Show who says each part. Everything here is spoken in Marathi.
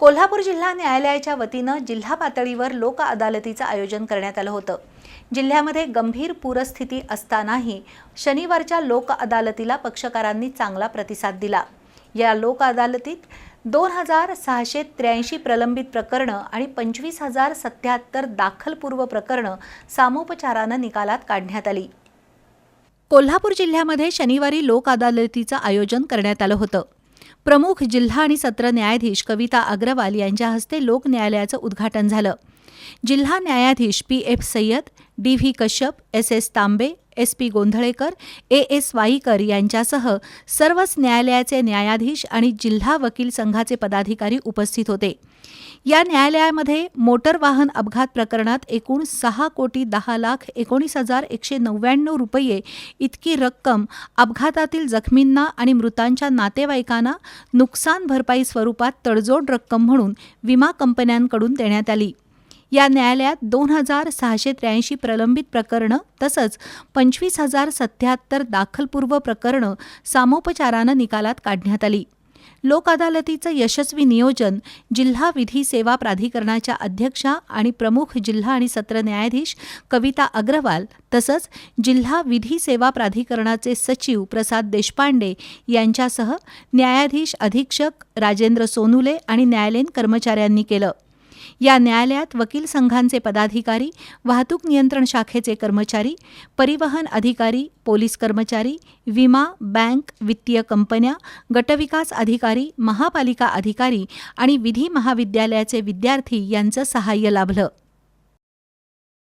Speaker 1: कोल्हापूर जिल्हा न्यायालयाच्या वतीनं जिल्हा पातळीवर लोक अदालतीचं आयोजन करण्यात आलं होतं. जिल्ह्यामध्ये गंभीर पूरस्थिती असतानाही शनिवारच्या लोक अदालतीला पक्षकारांनी चांगला प्रतिसाद दिला. या लोक अदालतीत दोन हजार सहाशे त्र्याऐंशी प्रलंबित प्रकरणं आणि पंचवीस हजार सत्याहत्तर दाखलपूर्व प्रकरणं सामोपचारानं निकालात काढण्यात आली. कोल्हापूर जिल्ह्यामध्ये शनिवारी लोक अदालतीचं आयोजन करण्यात आलं होतं. प्रमुख जिल्हा आणि सत्र न्यायाधीश कविता अग्रवाल यांच्या हस्ते लोक न्यायालयाचं उद्घाटन झालं. जिल्हा न्यायाधीश P F Sayyed D V Kashyap S S Tambe S P Gondhalekar A S Waikar यांच्यासह सर्वच न्यायालयाचे न्यायाधीश आणि जिल्हा वकील संघाचे पदाधिकारी उपस्थित होते. या न्यायालयामध्ये मोटर वाहन अपघात प्रकरणात एकूण सहा कोटी दहा लाख एकोणीस हजार एकशे नव्याण्णव रुपये इतकी रक्कम अपघातातील जखमींना आणि मृतांच्या नातेवाईकांना नुकसान भरपाई स्वरूपात तडजोड रक्कम म्हणून विमा कंपन्यांकडून देण्यात आली. या न्यायालयात दोन हजार सहाशे त्र्याऐंशी प्रलंबित प्रकरणं तसंच पंचवीस हजार सत्याहत्तर दाखलपूर्व प्रकरणं सामोपचारानं निकालात काढण्यात आली. लोक अदालतीचं यशस्वी नियोजन जिल्हा विधी सेवा प्राधिकरणाच्या अध्यक्षा आणि प्रमुख जिल्हा आणि सत्र न्यायाधीश कविता अग्रवाल तसंच जिल्हा विधी सेवा प्राधिकरणाचे सचिव प्रसाद देशपांडे यांच्यासह न्यायाधीश अधीक्षक राजेंद्र सोनुले आणि न्यायालयीन कर्मचाऱ्यांनी केलं. या न्यायालयात वकील संघांचे पदाधिकारी वाहतूक नियंत्रण शाखेचे कर्मचारी परिवहन अधिकारी पोलीस कर्मचारी विमा बँक वित्तीय कंपन्या गटविकास अधिकारी महापालिका अधिकारी आणि विधी महाविद्यालयाचे विद्यार्थी यांचं सहाय्य लाभलं.